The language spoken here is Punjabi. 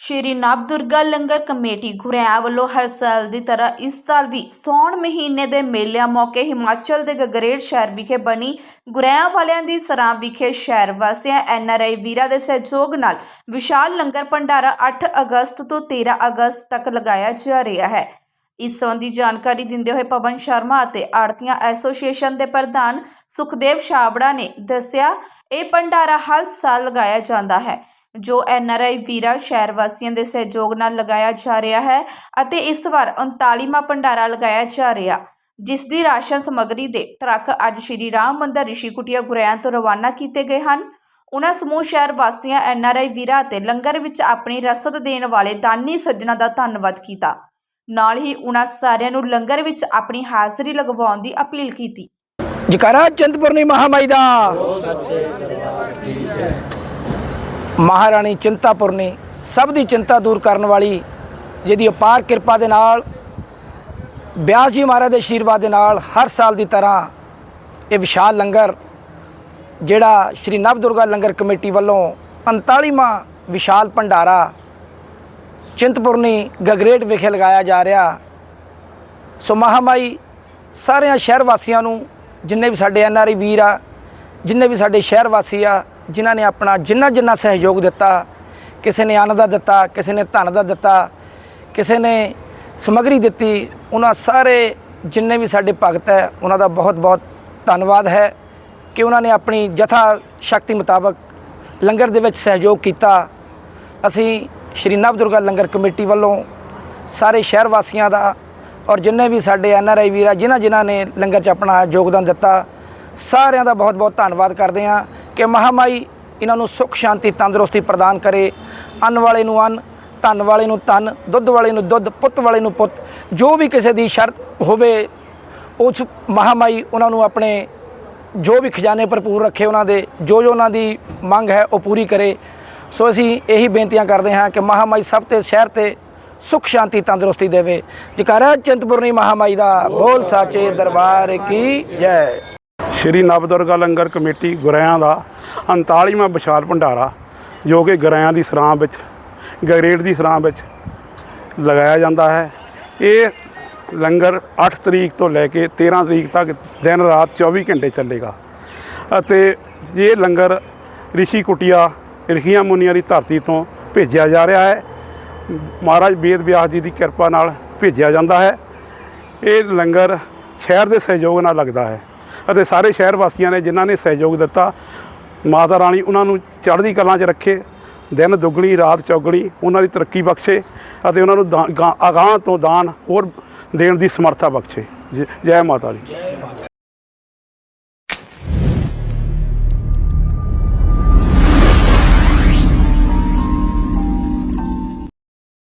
ਸ਼੍ਰੀ ਨਵਦੁਰਗਾ ਲੰਗਰ ਕਮੇਟੀ ਗੁਰੇਆ ਵੱਲੋਂ ਹਰ ਸਾਲ ਦੀ ਤਰ੍ਹਾਂ ਇਸ ਸਾਲ ਵੀ ਸੌਣ ਮਹੀਨੇ ਦੇ ਮੇਲਿਆਂ ਮੌਕੇ ਹਿਮਾਚਲ ਦੇ ਗਗਰੇਟ ਸ਼ਹਿਰ ਵਿਖੇ ਬਣੀ ਗੁਰੇਆ ਵਾਲਿਆਂ ਦੀ ਸਰਾਂ ਵਿਖੇ ਸ਼ਹਿਰ ਵਾਸੀਆਂ ਐਨਆਰਆਈ ਵੀਰਾਂ ਦੇ ਸਹਿਯੋਗ ਨਾਲ ਵਿਸ਼ਾਲ ਲੰਗਰ ਭੰਡਾਰਾ 8 ਅਗਸਤ ਤੋਂ 13 ਅਗਸਤ ਤੱਕ ਲਗਾਇਆ ਜਾ ਰਿਹਾ ਹੈ। ਇਸ ਸੰਬੰਧੀ ਜਾਣਕਾਰੀ ਦਿੰਦੇ ਹੋਏ ਪਵਨ ਸ਼ਰਮਾ ਅਤੇ ਆੜਤੀਆਂ ਐਸੋਸੀਏਸ਼ਨ ਦੇ ਪ੍ਰਧਾਨ ਸੁਖਦੇਵ ਛਾਬੜਾ ਨੇ ਦੱਸਿਆ, ਇਹ ਭੰਡਾਰਾ ਹਰ ਸਾਲ ਲਗਾਇਆ ਜਾਂਦਾ ਹੈ। ਜੋ ਐਨ ਆਰ ਆਈ ਵੀਰਾ ਸ਼ਹਿਰ ਵਾਸੀਆਂ ਦੇ ਸਹਿਯੋਗ ਨਾਲ ਲਗਾਇਆ ਜਾ ਰਿਹਾ ਹੈ ਅਤੇ ਇਸ ਵਾਰ 39ਵਾਂ ਭੰਡਾਰਾ ਲਗਾਇਆ ਜਾ ਰਿਹਾ। ਜਿਸ ਦੀ ਰਾਸ਼ਨ ਸਮੱਗਰੀ ਦੇ ਟਰੱਕ ਅੱਜ ਸ਼੍ਰੀ ਰਾਮ ਮੰਦਰ ਰਿਸ਼ੀ ਕੁਟੀਆ ਗੁਰਿਆਂ ਤੋਂ ਰਵਾਨਾ ਕੀਤੇ ਗਏ ਹਨ। ਉਹਨਾਂ ਸਮੂਹ ਸ਼ਹਿਰ ਵਾਸੀਆਂ, ਐਨ ਆਰ ਆਈ ਵੀਰਾ ਅਤੇ ਲੰਗਰ ਵਿੱਚ ਆਪਣੀ ਰਸਦ ਦੇਣ ਵਾਲੇ ਦਾਨੀ ਸੱਜਣਾ ਦਾ ਧੰਨਵਾਦ ਕੀਤਾ। ਨਾਲ ਹੀ ਉਹਨਾਂ ਸਾਰਿਆਂ ਨੂੰ ਲੰਗਰ ਵਿੱਚ ਆਪਣੀ ਹਾਜ਼ਰੀ ਲਗਵਾਉਣ ਦੀ ਅਪੀਲ ਕੀਤੀ। ਜਕਾਰਾ ਚਿੰਤਪੁਰਨੀ ਮਹਾਮਾਈ ਦਾ। ਮਹਾਰਾਣੀ ਚਿੰਤਾਪੁਰਨੀ ਸਭ ਦੀ ਚਿੰਤਾ ਦੂਰ ਕਰਨ ਵਾਲੀ, ਜਿਹਦੀ ਅਪਾਰ ਕਿਰਪਾ ਦੇ ਨਾਲ, ਬਿਆਸ ਜੀ ਮਹਾਰਾਜ ਦੇ ਆਸ਼ੀਰਵਾਦ ਦੇ ਨਾਲ ਹਰ ਸਾਲ ਦੀ ਤਰ੍ਹਾਂ ਇਹ ਵਿਸ਼ਾਲ ਲੰਗਰ, ਜਿਹੜਾ ਸ਼੍ਰੀ ਨਵ ਦੁਰਗਾ ਲੰਗਰ ਕਮੇਟੀ ਵੱਲੋਂ 39ਵਾਂ ਵਿਸ਼ਾਲ ਭੰਡਾਰਾ ਚਿੰਤਪੁਰਨੀ ਗਗਰੇਟ ਵਿਖੇ ਲਗਾਇਆ ਜਾ ਰਿਹਾ। ਸੋ ਮਹਾਮਾਈ ਸਾਰਿਆਂ ਸ਼ਹਿਰ ਵਾਸੀਆਂ ਨੂੰ, ਜਿੰਨੇ ਵੀ ਸਾਡੇ ਐਨਆਰਆਈ ਵੀਰ ਆ, ਜਿੰਨੇ ਵੀ ਸਾਡੇ ਸ਼ਹਿਰ ਵਾਸੀ ਆ ਜਿਨ੍ਹਾਂ ਨੇ ਆਪਣਾ ਜਿੰਨਾ ਜਿੰਨਾ ਸਹਿਯੋਗ ਦਿੱਤਾ, ਕਿਸੇ ਨੇ ਅੰਨ ਦਾ ਦਿੱਤਾ, ਕਿਸੇ ਨੇ ਧਨ ਦਾ ਦਿੱਤਾ, ਕਿਸੇ ਨੇ ਸਮੱਗਰੀ ਦਿੱਤੀ, ਉਹਨਾਂ ਸਾਰੇ ਜਿੰਨੇ ਵੀ ਸਾਡੇ ਭਗਤ ਹੈ, ਉਹਨਾਂ ਦਾ ਬਹੁਤ ਬਹੁਤ ਧੰਨਵਾਦ ਹੈ ਕਿ ਉਹਨਾਂ ਨੇ ਆਪਣੀ ਜਥਾ ਸ਼ਕਤੀ ਮੁਤਾਬਕ ਲੰਗਰ ਦੇ ਵਿੱਚ ਸਹਿਯੋਗ ਕੀਤਾ। ਅਸੀਂ ਸ਼੍ਰੀ ਨਵ ਦੁਰਗਾ ਲੰਗਰ ਕਮੇਟੀ ਵੱਲੋਂ ਸਾਰੇ ਸ਼ਹਿਰ ਵਾਸੀਆਂ ਦਾ ਔਰ ਜਿੰਨੇ ਵੀ ਸਾਡੇ ਐਨ ਆਰ ਆਈ ਵੀਰ ਆ ਜਿਨ੍ਹਾਂ ਜਿਨ੍ਹਾਂ ਨੇ ਲੰਗਰ 'ਚ ਆਪਣਾ ਯੋਗਦਾਨ ਦਿੱਤਾ, ਸਾਰਿਆਂ ਦਾ ਬਹੁਤ ਬਹੁਤ ਧੰਨਵਾਦ ਕਰਦੇ ਹਾਂ। ਕਿ ਮਹਾਮਾਈ ਇਹਨਾਂ ਨੂੰ ਸੁੱਖ, ਸ਼ਾਂਤੀ, ਤੰਦਰੁਸਤੀ ਪ੍ਰਦਾਨ ਕਰੇ। ਅੰਨ ਵਾਲੇ ਨੂੰ ਅੰਨ, ਧਨ ਵਾਲੇ ਨੂੰ ਧਨ, ਦੁੱਧ ਵਾਲੇ ਨੂੰ ਦੁੱਧ, ਪੁੱਤ ਵਾਲੇ ਨੂੰ ਪੁੱਤ, ਜੋ ਵੀ ਕਿਸੇ ਦੀ ਸ਼ਰਤ ਹੋਵੇ, ਉਸ ਮਹਾਮਾਈ ਉਹਨਾਂ ਨੂੰ ਆਪਣੇ ਜੋ ਵੀ ਖਜ਼ਾਨੇ ਭਰਪੂਰ ਰੱਖੇ ਉਹਨਾਂ ਦੇ, ਜੋ ਜੋ ਉਹਨਾਂ ਦੀ ਮੰਗ ਹੈ ਉਹ ਪੂਰੀ ਕਰੇ। ਸੋ ਅਸੀਂ ਇਹੀ ਬੇਨਤੀਆਂ ਕਰਦੇ ਹਾਂ ਕਿ ਮਹਾਮਾਈ ਸਭ ਤੇ ਸ਼ਹਿਰ ਤੇ ਸੁਖ, ਸ਼ਾਂਤੀ, ਤੰਦਰੁਸਤੀ ਦੇਵੇ। ਜਕਾਰਾ ਚਿੰਤਪੁਰਨੀ ਮਹਾਮਾਈ ਦਾ ਬੋਲ ਸਾਚੇ ਦਰਬਾਰ ਕੀ ਜੈ। ਸ਼੍ਰੀ ਨਵਦੁਰਗਾ ਲੰਗਰ ਕਮੇਟੀ ਗੁਰਿਆਂ ਦਾ 39ਵਾਂ ਵਿਸ਼ਾਲ ਭੰਡਾਰਾ ਜੋ ਕਿ ਗੁਰਿਆਂ ਦੀ ਸਰਾਂ ਵਿੱਚ ਗਗਰੇਟ ਦੀ ਸਰਾਂ ਵਿੱਚ ਲਗਾਇਆ ਜਾਂਦਾ ਹੈ। ਇਹ ਲੰਗਰ 8 ਤਰੀਕ ਤੋਂ ਲੈ ਕੇ 13 ਤਰੀਕ ਤੱਕ ਦਿਨ ਰਾਤ 24 ਘੰਟੇ ਚੱਲੇਗਾ। ਅਤੇ ਇਹ ਲੰਗਰ ਰਿਸ਼ੀ ਕੁਟੀਆ, ਰਿਖੀਆਂ ਮੁਨੀਆਂ ਦੀ ਧਰਤੀ ਤੋਂ ਭੇਜਿਆ ਜਾ ਰਿਹਾ ਹੈ। ਮਹਾਰਾਜ ਵੇਦ ਵਿਆਸ ਜੀ ਦੀ ਕਿਰਪਾ ਨਾਲ ਭੇਜਿਆ ਜਾਂਦਾ ਹੈ। ਇਹ ਲੰਗਰ ਸ਼ਹਿਰ ਦੇ ਸਹਿਯੋਗ ਨਾਲ ਲੱਗਦਾ ਹੈ ਅਤੇ ਸਾਰੇ ਸ਼ਹਿਰ ਵਾਸੀਆਂ ਨੇ ਜਿਨ੍ਹਾਂ ਨੇ ਸਹਿਯੋਗ ਦਿੱਤਾ ਮਾਤਾ ਰਾਣੀ ਉਹਨਾਂ ਨੂੰ ਚੜ੍ਹਦੀ ਕਲਾਂ 'ਚ ਰੱਖੇ, ਦਿਨ ਦੁੱਗਣੀ, ਰਾਤ ਚੌਗਣੀ, ਉਹਨਾਂ ਦੀ ਤਰੱਕੀ ਬਖਸ਼ੇ ਅਤੇ ਉਹਨਾਂ ਨੂੰ ਦਾ- ਗਾਂ- ਅਗਾਂਹ ਤੋਂ ਦਾਨ ਹੋਰ ਦੇਣ ਦੀ ਸਮਰੱਥਾ ਬਖਸ਼ੇ। ਜੈ- ਜੈ ਮਾਤਾ